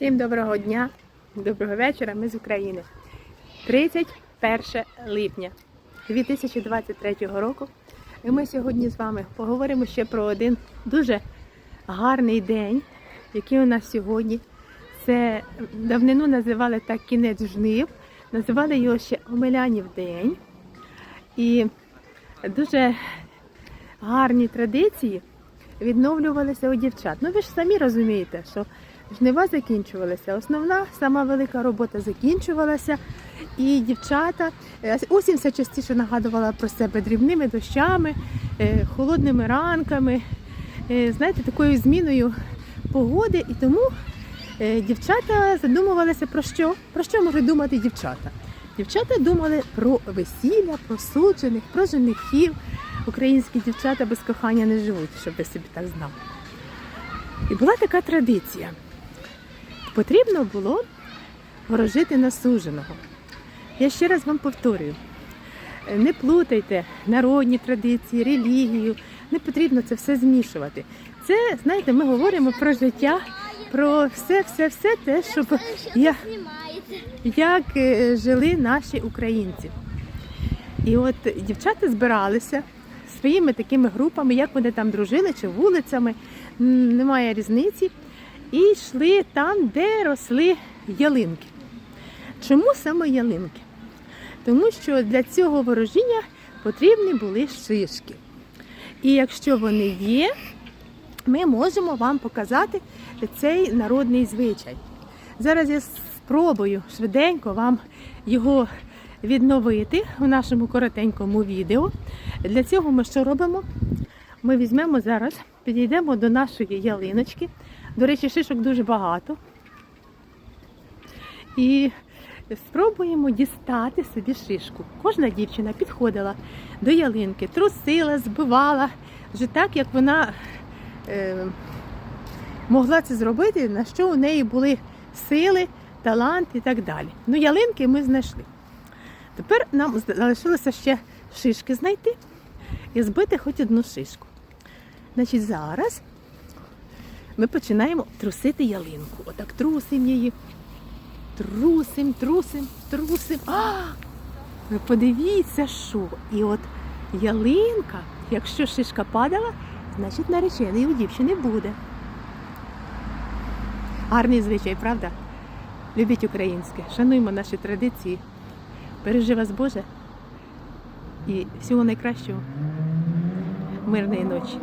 Всім доброго дня, доброго вечора. Ми з України. 31 липня 2023 року. І ми сьогодні з вами поговоримо ще про один дуже гарний день, який у нас сьогодні. Це давнину називали так кінець жнив, називали його ще Омелянів день. І дуже гарні традиції відновлювалися у дівчат. Ну ви ж самі розумієте, що жнива закінчувалися. Основна сама велика робота закінчувалася, і дівчата е, осінь все частіше нагадувала про себе дрібними дощами, е, холодними ранками, е, знаєте, такою зміною погоди. І тому е, дівчата задумувалися про що? Про що можуть думати дівчата? Дівчата думали про весілля, про суджених, про женихів. Українські дівчата без кохання не живуть, щоб ви собі так знали. І була така традиція. Потрібно було ворожити на суженого. Я ще раз вам повторюю: не плутайте народні традиції, релігію, не потрібно це все змішувати. Це, знаєте, ми говоримо про життя, про все, все, все те, щоб я, як е, жили наші українці. І от дівчата збиралися своїми такими групами, як вони там дружили, чи вулицями, немає різниці. І йшли там, де росли ялинки. Чому саме ялинки? Тому що для цього ворожіння потрібні були шишки. І якщо вони є, ми можемо вам показати цей народний звичай. Зараз я спробую швиденько вам його відновити в нашому коротенькому відео. Для цього ми що робимо? Ми візьмемо зараз, підійдемо до нашої ялиночки. До речі, шишок дуже багато. І спробуємо дістати собі шишку. Кожна дівчина підходила до ялинки, трусила, збивала вже так, як вона е, могла це зробити, на що у неї були сили, талант і так далі. Ну, ялинки ми знайшли. Тепер нам залишилося ще шишки знайти і збити хоч одну шишку. Значить, зараз ми починаємо трусити ялинку. Отак трусимо її. Трусим, трусим, трусим. А! Ви подивіться, що. І от ялинка, якщо шишка падала, значить наречений у дівчини буде. Гарний звичай, правда? Любіть українське, шануємо наші традиції. Бережи вас Боже і всього найкращого. Мирної ночі.